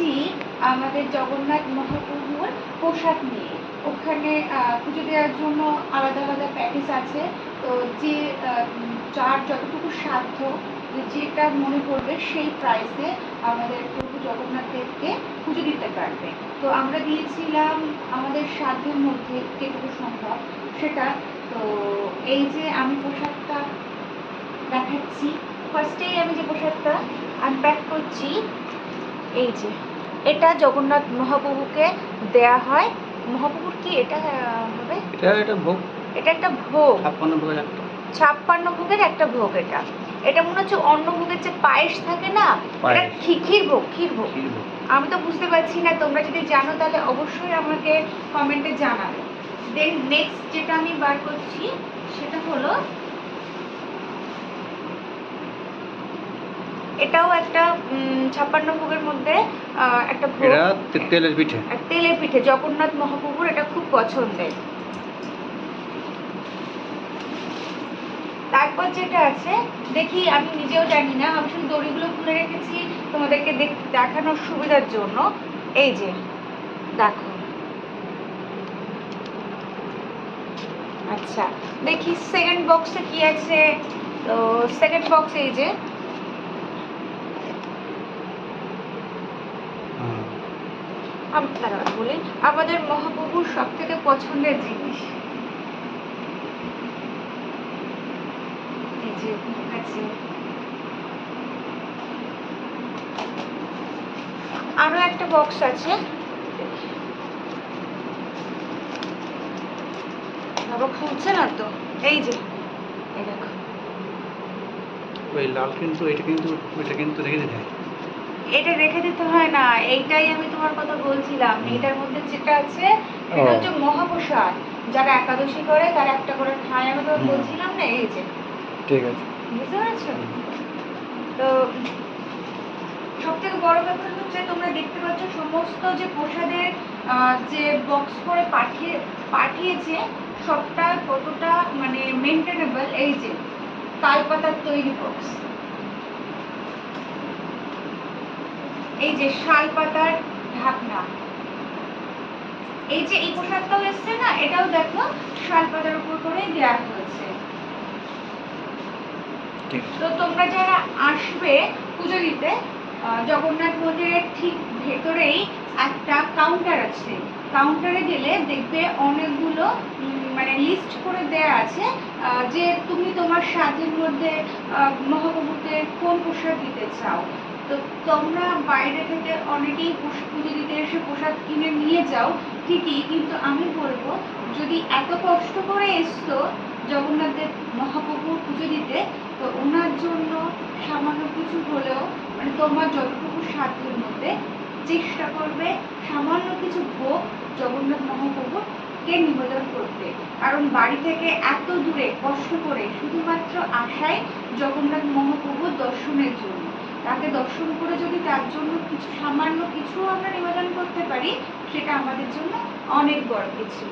দিয়েছি আমাদের জগন্নাথ মহাপ্রভুর পোশাক নিয়ে। ওখানে পুজো দেওয়ার জন্য আলাদা আলাদা প্যাকেজ আছে। তো যে যার যতটুকু সাধ্য যেটা মনে করবে সেই প্রাইসে আমাদের প্রভু জগন্নাথ দেবকে পুজো দিতে পারবে। তো আমরা দিয়েছিলাম আমাদের সাধ্যের মধ্যে যেটুকু সম্ভব সেটা। তো এই যে আমি পোশাকটা দেখাচ্ছি। ফার্স্টেই আমি যে পোশাকটা আনপ্যাক করছি, এই যে। এটা জগন্নাথ মহাপ্রভুকে দেয়া হয়। মহাপ্রভুর কি এটা হবে? এটা এটা ভোগ। এটা একটা ভোগ। ছাপ্পান্ন ভোগ একটা। ছাপ্পান্ন ভোগের একটা ভোগ এটা। এটা মনে হচ্ছে অন্য ভোগের যে পায়েস থাকে না এটা পায়েস। খি- ক্ষীর ভোগ ক্ষীর ভোগ। আমি তো বুঝতে পারছি না তোমরা যদি জানো তাহলে অবশ্যই আমাকে কমেন্টে জানাবে। দেন নেক্সট যেটা আমি বার করছি সেটা হলো এটাও একটা ছাপ্পান্ন ভোগের মধ্যে একটা এটা তেলের পিঠে। তেলের পিঠে জগন্নাথ মহাপ্রভুর এটা খুব পছন্দের। তারপর যেটা আছে দেখি আমি নিজেও জানি না আমি শুধু দড়িগুলো খুলে রেখেছি তোমাদেরকে দেখ- দেখানোর সুবিধার জন্য। এই যে দেখো। আচ্ছা দেখি সেকেন্ড বক্সে কি আছে? তো সেকেন্ড বক্স এই যে দাঁড়াও বলি আমাদের মহাপ্রভুর সব থেকে পছন্দের জিনিস। এই যে আরও একটা বক্স আছে। বাবা খুলছে না তো? এই যে, এই দেখো। ওই লাল কিন্তু, এটা কিন্তু এটা কিন্তু রেখে দিতে হয়। এটা রেখে দিতে হয় না এইটাই আমি তোমার কথা বলছিলাম। এটার মধ্যে যেটা আছে সেটা হচ্ছে মহাপ্রসাদ। যারা একাদশী করে তারা একটা করে খায় আমি তোমাকে বলছিলাম না এই যে। ঠিক আছে। বুঝতে পেরেছ? তো সব থেকে বড় ব্যাপার হচ্ছে তোমরা দেখতে পাচ্ছ সমস্ত যে প্রসাদের যে বক্স করে পাঠিয়ে পাঠিয়েছে সবটা কতটা মানে মেনটেনেবল এই যে তালপাতার তৈরি বক্স এই যে শাল পাতার ঢাকনা। এই যে এই প্রসাদটাও এসছে না এটাও দেখো শাল পাতার উপর করে দেওয়া হয়েছে। তো তোমরা যারা আসবে পুজো দিতে জগন্নাথ মন্দিরের ঠিক ভেতরেই একটা কাউন্টার আছে। কাউন্টারে গেলে দেখবে অনেকগুলো মানে লিস্ট করে দেয়া আছে যে তুমি তোমার স্বাদের মধ্যে মহাপ্রভুকে কোন প্রসাদ দিতে চাও। তো তোমরা বাইরে থেকে অনেকেই পুজো দিতে এসে প্রসাদ কিনে নিয়ে যাও, ঠিকই, কিন্তু আমি বলব, যদি এত কষ্ট করে এসছো জগন্নাথ দেব মহাপ্রভুর পুজো দিতে, তো ওনার জন্য সামান্য কিছু হলেও মানে তোমার যতটুকু সাধ্যের মধ্যে চেষ্টা করবে ভোগ জগন্নাথ মহাপ্রভুকে নিবেদন করতে। কারণ বাড়ি থেকে এত দূরে কষ্ট করে শুধুমাত্র আশায় জগন্নাথ মহাপ্রভুর দর্শনের জন্য। তাকে দর্শন করে যদি তার জন্য কিছু সামান্য কিছু আমরা নিবেদন করতে পারি, সেটা আমাদের জন্য অনেক বড় কিছু।